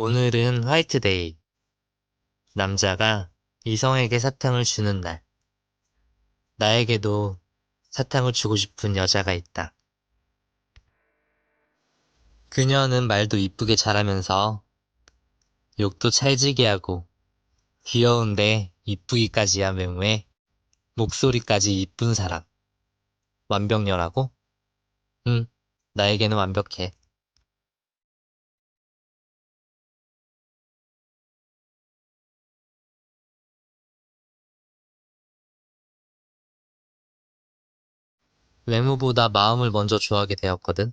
오늘은 화이트데이. 남자가 이성에게 사탕을 주는 날. 나에게도 사탕을 주고 싶은 여자가 있다. 그녀는 말도 이쁘게 잘하면서 욕도 찰지게 하고 귀여운데 이쁘기까지 한 외모에 목소리까지 이쁜 사람. 완벽녀라고? 응, 나에게는 완벽해. 외모보다 마음을 먼저 좋아하게 되었거든.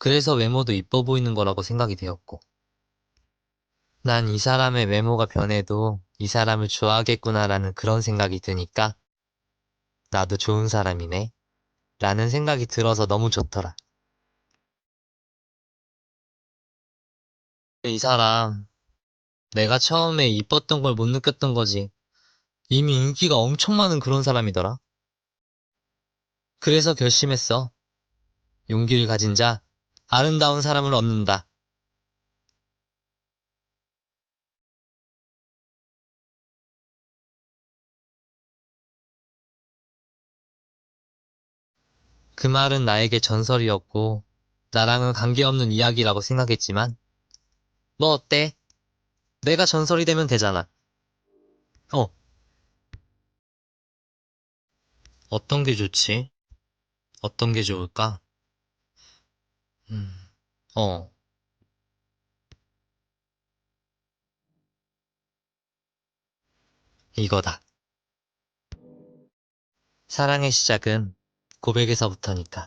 그래서 외모도 이뻐 보이는 거라고 생각이 되었고. 난 이 사람의 외모가 변해도 이 사람을 좋아하겠구나라는 그런 생각이 드니까 나도 좋은 사람이네. 라는 생각이 들어서 너무 좋더라. 이 사람, 내가 처음에 이뻤던 걸 못 느꼈던 거지. 이미 인기가 엄청 많은 그런 사람이더라. 그래서 결심했어. 용기를 가진 자, 아름다운 사람을 얻는다. 그 말은 나에게 전설이었고, 나랑은 관계없는 이야기라고 생각했지만, 뭐 어때? 내가 전설이 되면 되잖아. 어. 어떤 게 좋지? 어떤 게 좋을까? 음, 어. 이거다. 사랑의 시작은 고백에서부터니까.